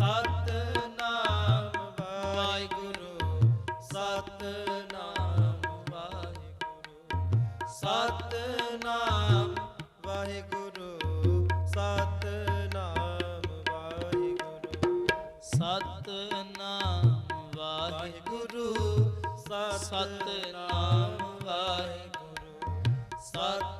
Satnam Waheguru Satnam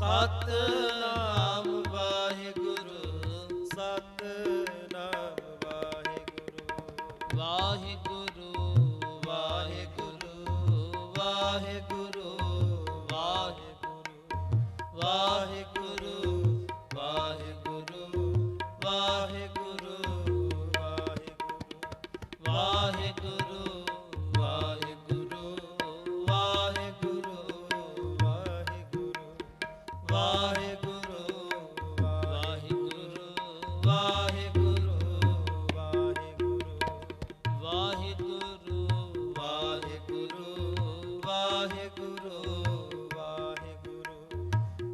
Sat